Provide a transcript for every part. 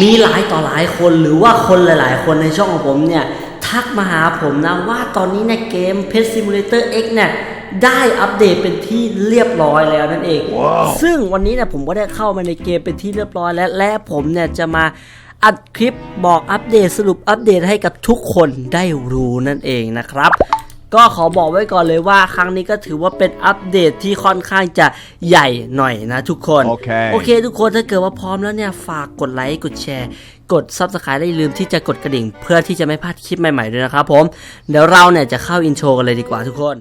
มีหลายต่อหลายคนหรือว่าคนหลาย ๆ คนในช่องของผมเนี่ย ทักมาหาผมนะว่าตอนนี้ในยเกม Pet Simulator X เนี่ยได้อัปเดตเป็นที่เรียบร้อยแล้วนั่นเองซึ่งวันนี้เนี่ยผมก็ได้เข้ามาในเกมเป็นที่เรียบร้อยแล้วและผมเนี่ยจะมาอัดคลิปบอกอัปเดตสรุปอัปเดตให้กับทุกคนได้รู้นั่นเองนะครับ ก็ขอบอกไว้ก่อนเลยว่าครั้งนี้ก็ถือว่าเป็นอัปเดตที่ค่อนข้างจะใหญ่หน่อยนะทุกคน โอเคโอเคทุกคนถ้าเกิดว่าพร้อมแล้วเนี่ยฝากกดไลค์กดแชร์ กด Subscribe ได้ลืมที่จะกดกระดิ่ง เพื่อที่จะไม่พลาดคลิปใหม่ๆด้วยนะครับผมเดี๋ยวเราเนี่ยจะเข้าอินโทรกันเลยดีกว่าทุกคน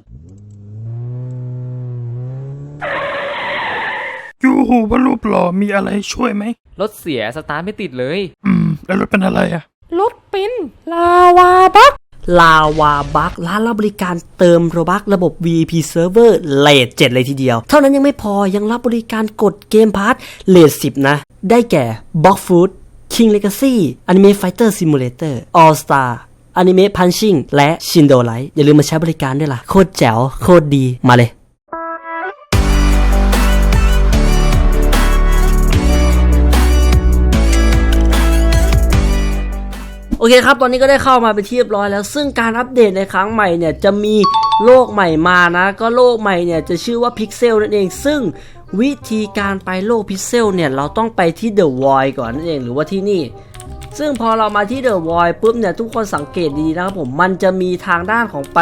ยูหูว่ารูปหล่อมีอะไรช่วยไหม รถเสียสตาร์ทไม่ติดเลย อืม แล้วรถเป็นอะไรอะรถเป็นลาวาบัก ลาวาบักร้านรับบริการเติมโรบักระบบ VIP Server เลท7เลยทีเดียว เท่านั้นยังไม่พอยังรับบริการกดเกมพาร์ทเลท10 นะ ได้แก่ Box Food King Legacy Anime Fighter Simulator All Star Anime Punching และชินโดไลท์อย่าลืมมาใช้บริการด้วยล่ะ โคตรแจ๋ว โคตรดีมาเลย โอเคครับ ตอนนี้ก็ได้เข้ามาเป็นที่เรียบร้อยแล้ว ซึ่งการอัปเดตในครั้งใหม่เนี่ยจะมีโลกใหม่มานะ ก็โลกใหม่เนี่ยจะชื่อว่าพิกเซลนั่นเอง ซึ่งวิธีการไปโลกพิกเซลเนี่ยเราต้องไปที่เดอะวอยก่อนนั่นเองหรือว่าที่นี่ ซึ่งพอเรามาที่เดอะวอยปุ๊บเนี่ยทุกคนสังเกตดีนะครับผมมันจะมีทางด้านของไป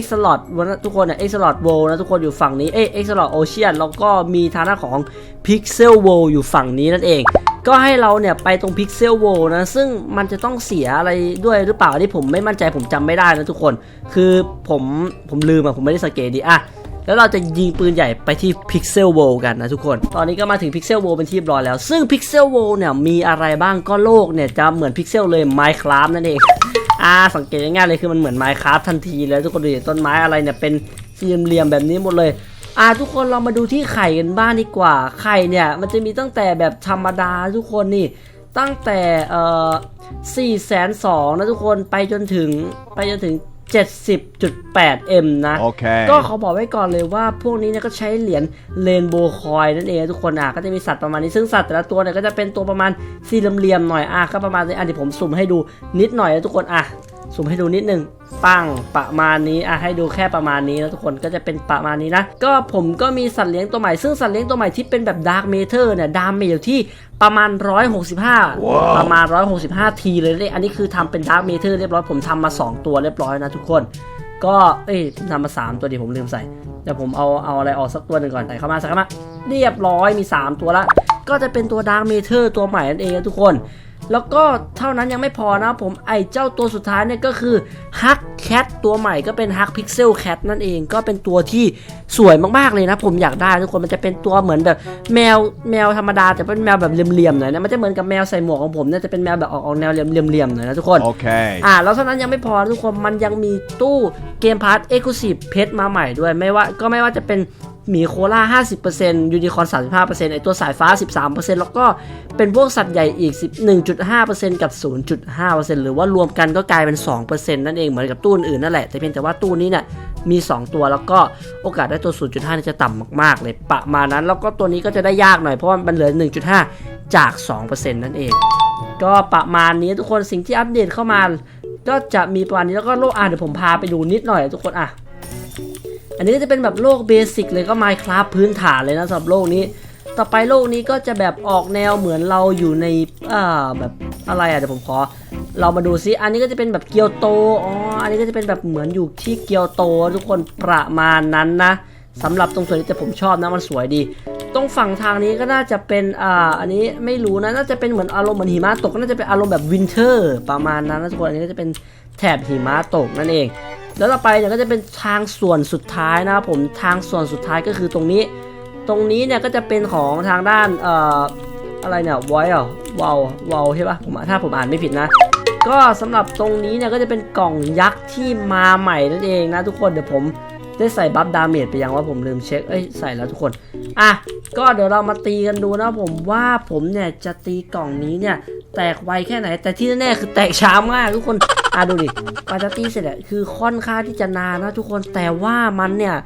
X Slot วันทุกคนเนี่ย X Slot World นะทุกคนอยู่ฝั่งนี้เอ้ย X Slot Ocean แล้วก็มีทางด้านของ Pixel World อยู่ฝั่งนี้นั่นเอง ก็ให้เราเนี่ยไปตรง Pixel World นะ ซึ่งมันจะต้องเสียอะไรด้วยหรือเปล่าที่ผมไม่มั่นใจผมจำไม่ได้นะทุกคน คือผมผมลืมอะผมไม่ได้สังเกตดีอะแล้วเราจะยิงปืนใหญ่ไปที่ Pixel World กันนะทุกคน ตอนนี้ก็มาถึง Pixel World เป็นที่เรียบร้อยแล้ว ซึ่ง Pixel World เนี่ยมีอะไรบ้างก็โลกเนี่ยจะเหมือน Pixel เลย Minecraft นั่นเองอ่าสังเกตง่ายๆเลยคือมันเหมือนไม้คราฟทันทีเลยทุกคนดูต้นไม้อะไรเนี่ยเป็นสี่เหลี่ยมแบบนี้หมดเลย อ่าทุกคนเรามาดูที่ไข่กันบ้างดีกว่า ไข่เนี่ยมันจะมีตั้งแต่แบบธรรมดาทุกคนนี่ตั้งแต่เอ่อสี่แสนสองนะทุกคนไปจนถึงไปจนถึง 70.8M นะโอเคก็เขาบอกไว้ก่อนเลยว่าพวกนี้เนี่ยก็ใช้เหรียญเรนโบว์คอยนั่นเองทุกคนอะก็จะมีสัตว์ประมาณนี้ซึ่งสัตว์แต่ละตัวเนี่ยก็จะเป็นตัวประมาณสี่เหลี่ยมๆหน่อยอะก็ประมาณนี้อันที่ผมสุ่มให้ดูนิดหน่อยนะทุกคนอะ สุ่มให้ดูนิดนึงปังประมาณนี้อะให้ดูแค่ประมาณนี้นะทุกคนก็จะเป็นประมาณนี้นะ ก็ผมก็มีสัตว์เลี้ยงตัวใหม่ซึ่งสัตว์เลี้ยงตัวใหม่ที่เป็นแบบดาร์กเมเทอร์เนี่ยดามเมจอยู่ที่ประมาณ 165ประมาณ 165 ทีเลยเนี่ยอันนี้คือทำเป็นดาร์กเมเทอร์เรียบร้อยผมทำมา 2 ตัวเรียบร้อยนะทุกคน ก็เอ้ยผมทำมาสามตัวดิผมลืมใส่เดี๋ยวผมเอาเอาอะไรออกสักตัวหนึ่งก่อนใส่เข้ามาใส่เข้ามาเรียบร้อยมี 3 ตัวละก็จะเป็นตัวดาร์ m เมเทอร์ตัวใหม่นั่นเองนะทุกคน แล้วก็เท่านั้นยังไม่พอนะผมไอเจ้าตัวสุดท้ายเนี่ยก็คือฮักแคทตัวใหม่ก็เป็นฮักพิกเซลแคทนั่นเองก็เป็นตัวที่สวยมากๆเลยนะ ผมอยากได้ทุกคนมันจะเป็นตัวเหมือนแบบแมวแมวธรรมดาแต่เป็นแมวแบบเหลี่ยมๆหน่อยนะมันจะเหมือนกับแมวใส่หมวกของผมเนี่ยจะเป็นแมวแบบออกออกแนวเหลี่ยมๆหน่อยนะทุกคนโอเคอ่าแล้วเท่านั้นยังไม่พอนะทุกคนมันยังมีตู้เกมพาร์ทเอ็กซ์คลูซีฟเพชรมาใหม่ด้วยไม่ว่าก็ไม่ว่าจะเป็น หมีโคล่า50%ยูนิคอร์น35%ไอตัวสายฟ้า 13%แล้วก็เป็นพวกสัตว์ใหญ่อีก 11.5%กับ 0.5%หรือว่ารวมกันก็กลายเป็น 2%นั่นเองเหมือนกับตู้อื่นๆนั่นแหละ แต่เพียงแต่ว่าตู้นี้เนี่ยมี 2 ตัวแล้วก็โอกาสได้ตัว 0.5นี่จะต่ำมากๆ เลยประมาณนั้น แล้วก็ตัวนี้ก็จะได้ยากหน่อยเพราะมันเหลือ 1.5 จาก 2%นั่นเอง ก็ประมาณนี้ทุกคนสิ่งที่อัปเดตเข้ามา ก็จะมีประมาณนี้แล้วก็โลกอะเดี๋ยวผมพาไปดูนิดหน่อยทุกคนอะ อันนี้ก็จะเป็นแบบโลกเบสิกเลยก็ Minecraft พื้นฐานเลยนะสำหรับโลกนี้ ต่อไปโลกนี้ก็จะแบบออกแนวเหมือนเราอยู่ในอ่าแบบอะไรอะเดี๋ยวผมขอ เรามาดูซิอันนี้ก็จะเป็นแบบเกียวโตอ๋ออันนี้ก็จะเป็นแบบเหมือนอยู่ที่เกียวโต ทุกคนประมาณนั้นนะสำหรับตรงส่วนนี้แต่ผมชอบนะมันสวยดี ตรงฝั่งทางนี้ก็น่าจะเป็นอ่าอันนี้ไม่รู้นะน่าจะเป็นเหมือนอารมณ์เหมือนหิมะตกน่าจะเป็นอารมณ์แบบวินเทอร์ประมาณนั้นนะทุกคนอันนี้ก็จะเป็นแถบหิมะตกนั่นเอง แล้วต่อไปเนี่ยก็จะเป็นทางส่วนสุดท้ายนะครับผมทางส่วนสุดท้ายก็คือตรงนี้ ตรงนี้เนี่ยก็จะเป็นของทางด้านเอ่ออะไรเนี่ยวอยอะวาววาวใช่ปะผมถ้าผมอ่านไม่ผิดนะ ก็สำหรับตรงนี้เนี่ยก็จะเป็นกล่องยักษ์ที่มาใหม่นั่นเองนะทุกคนเดี๋ยวผม ได้ใส่บัฟดาเมจไปยังว่าผมลืมเช็ค เอ้ยใส่แล้วทุกคน อะ ก็เดี๋ยวเรามาตีกันดูนะผมว่าผมเนี่ยจะตีกล่องนี้เนี่ย แตกไวแค่ไหน แต่ที่แน่ๆคือแตกช้ามากทุกคน อะดูดิกว่าจะตีเสร็จอะคือค่อนข้างที่จะนานนะทุกคน แต่ว่ามันเนี่ย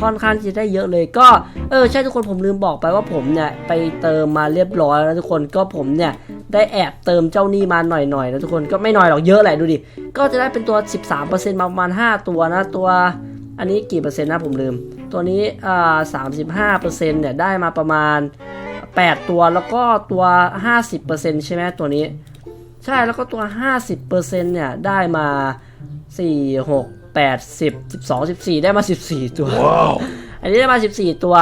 ค่อนข้างที่จะได้เยอะเลย ก็ เออใช่ทุกคนผมลืมบอกไปว่าผมเนี่ยไปเติมมาเรียบร้อยแล้วทุกคน ก็ผมเนี่ยได้แอบเติมเจ้านี่มาหน่อยๆนะทุกคน ก็ไม่น่อยหรอกเยอะแหละดูดิ ก็จะได้เป็นตัว 13%ประมาณ 5 ตัวนะตัว อันนี้กี่เปอร์เซ็นต์นะผมลืม ตัวนี้อ่า35%เนี่ยได้มาประมาณ 8 ตัวแล้วก็ตัว 50%ใช่ไหมตัวนี้ ใช่แล้วก็ตัว 50%เนี่ยได้มา 4 6 8 10 12 14 ได้มา 14 ตัวว้าวอันนี้ได้มา 14 ตัว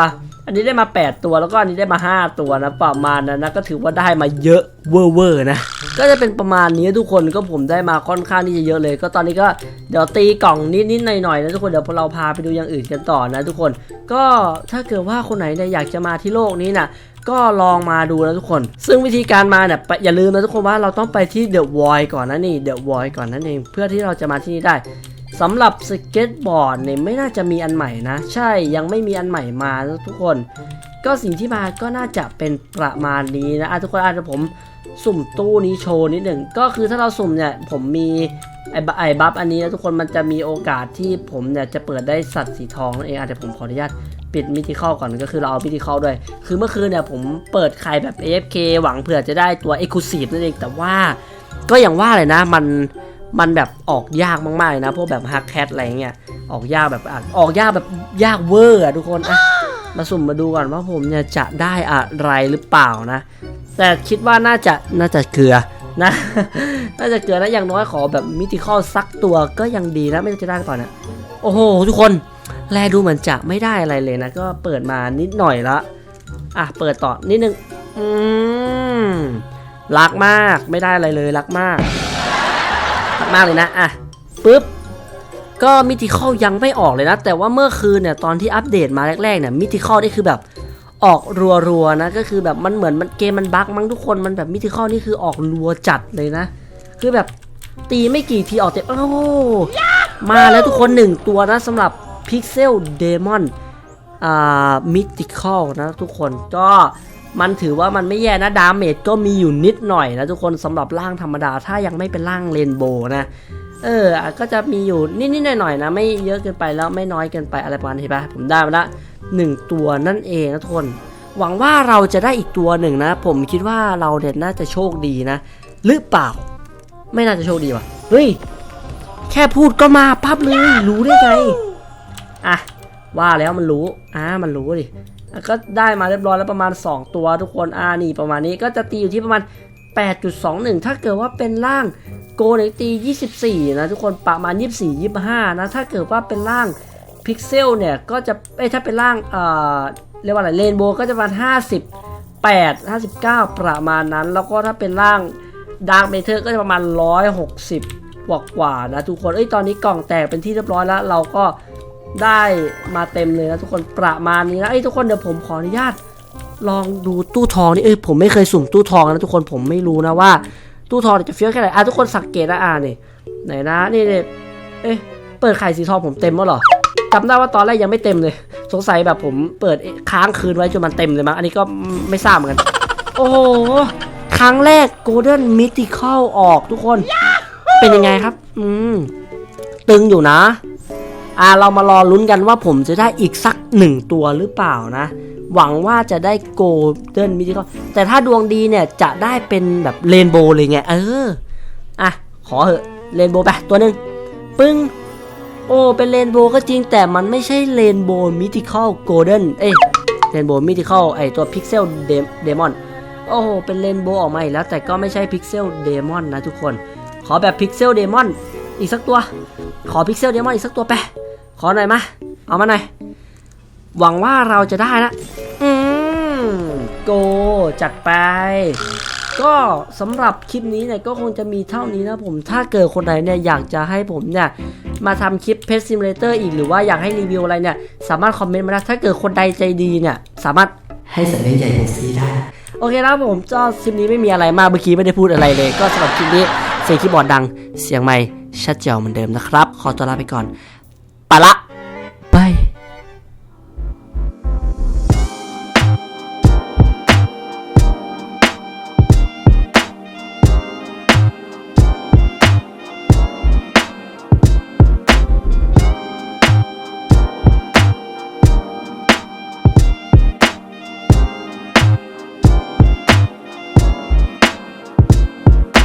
อันนี้ได้มา 8 ตัวแล้วก็อันนี้ได้มา 5 ตัวนะประมาณนั้นนะก็ถือว่าได้มาเยอะเวอร์เวอร์นะก็จะเป็นประมาณนี้ทุกคนก็ผมได้มาค่อนข้างที่จะเยอะเลย ก็ตอนนี้ก็เดี๋ยวตีกล่องนิดๆหน่อยๆนะทุกคนเดี๋ยวเราพาไปดูอย่างอื่นกันต่อนะทุกคน ก็ถ้าเกิดว่าคนไหนเนี่ยอยากจะมาที่โลกนี้นะก็ลองมาดูนะทุกคน ซึ่งวิธีการมาเนี่ยอย่าลืมนะทุกคนว่าเราต้องไปที่เดอะวอยก่อนนะนี่เดอะวอยก่อนนั่นเองเพื่อที่เราจะมาที่นี่ได้ สำหรับสเก็ตบอร์ดเนี่ยไม่น่าจะมีอันใหม่นะ ใช่ยังไม่มีอันใหม่มาทุกคน ก็สิ่งที่มาก็น่าจะเป็นประมาณนี้นะะทุกคนอาจจะผมสุ่มตู้นี้โชว์นิดหนึ่งก็คือถ้าเราสุ่มเนี่ยผมมีไอ้ไอ้บัฟอันนี้นะทุกคนมันจะมีโอกาสที่ผมเนี่ยจะเปิดได้สัตว์สีทองนั่นเองอาจจะผมขออนุญาตปิดมิติเข้าก่อนก็คือเราเอามิติเข้าด้วย คือเมื่อคืนเนี่ยผมเปิดไข่แบบ AFK หวังเผื่อจะได้ตัว Exclusive นั่นเองแต่ว่าก็อย่างว่าเลยนะมัน มันแบบออกยากมากๆเลยนะพวกแบบฮักแคทอะไรเงี้ยออกยากแบบออกยากแบบยากเวอร์อะทุกคนอะมาสุ่มมาดูก่อนว่าผมเนี่ยจะได้อะไรหรือเปล่านะ แต่คิดว่าน่าจะน่าจะเกลือนะ น่าจะเกลือนะอย่างน้อยขอแบบมิติคอลสักตัวก็ยังดีนะไม่รู้จะได้หรือเปล่านะโอ้โหทุกคนแลดูเหมือนจะไม่ได้อะไรเลยนะ ก็เปิดมานิดหน่อยละอะเปิดต่อนิดนึงอืมรักมากไม่ได้อะไรเลยรักมาก มากเลยนะอะปุ๊บก็มิติคอลยังไม่ออกเลยนะ แต่ว่าเมื่อคืนเนี่ยตอนที่อัปเดตมาแรกๆเนี่ยมิติคอลนี่คือแบบออกรัวๆนะก็คือแบบมันเหมือนมันเกมมันบั๊กมั้งทุกคนมันแบบมิติคอลนี่คือออกรัวจัดเลยนะ คือแบบตีไม่กี่ทีออกเต็มโอ้โมาแล้วทุกคนหนึ่งตัวนะสำหรับ Pixel Demon อ่ามิติคอลนะทุกคนก็ มันถือว่ามันไม่แย่นะดาเมจก็มีอยู่นิดหน่อยนะทุกคนสำหรับร่างธรรมดาถ้ายังไม่เป็นร่างเรนโบว์นะเออ ก็จะมีอยู่นิดๆหน่อยๆนะ ไม่เยอะเกินไปแล้วไม่น้อยเกินไปอะไรประมาณนี้ปะผมได้มาละหนึ่งตัวนั่นเองนะทุกคนหวังว่าเราจะได้อีกตัวหนึ่งนะ ผมคิดว่าเราเด็ดน่าจะโชคดีนะ หรือเปล่า ไม่น่าจะโชคดีว่ะเฮ้ยแค่พูดก็มาปั๊บเลยรู้ได้ไงอะว่าแล้วมันรู้อ่ามันรู้ดิ ก็ได้มาเรียบร้อยแล้วประมาณ 2 ตัวทุกคนอ่านี่ประมาณนี้ก็จะตีอยู่ที่ประมาณ 8.21 ถ้าเกิดว่าเป็นร่างโกเนี่ยตี 24 นะทุกคนประมาณ 24 25 นะ ถ้าเกิดว่าเป็นร่างพิกเซลเนี่ยก็จะเอ้ถ้าเป็นร่างเอ่อเรียกว่าอะไรเรนโบว์ก็จะประมาณ 58 59 ประมาณนั้น แล้วก็ถ้าเป็นร่างดาร์ m เมเทอร์ก็จะประมาณ 160กว่ากว่านะทุกคนเอ้ยตอนนี้กล่องแตกเป็นที่เรียบร้อยแล้ว เราก็ ได้มาเต็มเลยนะทุกคนประมาณนี้นะเอ้ทุกคนเดี๋ยวผมขออนุญาต ลองดูตู้ทองนี่เอ้ยผมไม่เคยสุ่มตู้ทองนะทุกคนผมไม่รู้นะว่า ตู้ทองจะเฟี้ยวแค่ไหนอะทุกคนสังเกตนะอ่านี่ไหนนะนี่นี่เอ๊ะเปิดไข่สีทองผมเต็มแล้วเหรอจำได้ว่าตอนแรกยังไม่เต็มเลย สงสัยแบบผมเปิดค้างคืนไว้จนมันเต็มเลยมั้งอันนี้ก็ไม่ทราบเหมือนกัน โอ้โหครั้งแรก Golden Mythical ออกทุกคน เป็นยังไงครับ อืม ตึงอยู่นะ อ่าเรามารอลุ้นกันว่าผมจะได้อีกสักหนึ่งตัวหรือเปล่านะ หวังว่าจะได้โกลเด้นมิติคอแต่ถ้าดวงดีเนี่ยจะได้เป็นแบบเรนโบว์เลยไง เออ อะ ขอเหอะเรนโบว์ไปตัวหนึ่งปึ้ง โอ้ เป็นเรนโบว์ก็จริงแต่มันไม่ใช่เรนโบว์มิติคอลโกลเด้นเอ้ยเรนโบว์มิติคอลไอตัวพิกเซลเดมอนโอ้โห เป็นเรนโบว์ออกมาอีกแล้ว แต่ก็ไม่ใช่พิกเซลเดมอนนะทุกคน ขอแบบพิกเซลเดมอน อีกสักตัว ขอพิกเซลเดมอนอีกสักตัวไป ขอหน่อยมา เอามาหน่อย หวังว่าเราจะได้นะอืมโกจัดไป ก็สำหรับคลิปนี้เนี่ยก็คงจะมีเท่านี้นะผม ถ้าเกิดคนไหนเนี่ยอยากจะให้ผมเนี่ยมาทำคลิปเพ t ซิมเลเตอร์อีกหรือว่าอยากให้รีวิวอะไรเนี่ย สามารถคอมเมนต์มาได้ถ้าเกิดคนใดใจดีเนี่ย สามารถให้สัญญาใหญ่ผมฟรีได้ โอเคนะครับผมก็คลิปนี้ไม่มีอะไรมากเมื่อกี้ไม่ได้พูดอะไรเลย ก็สำหรับคลิปนี้เสียงคีย์บอร์ดดังเสียงไมค์ ชัดเจ๋วเหมือนเดิมนะครับ ขอตัวลาไปก่อน ไปละ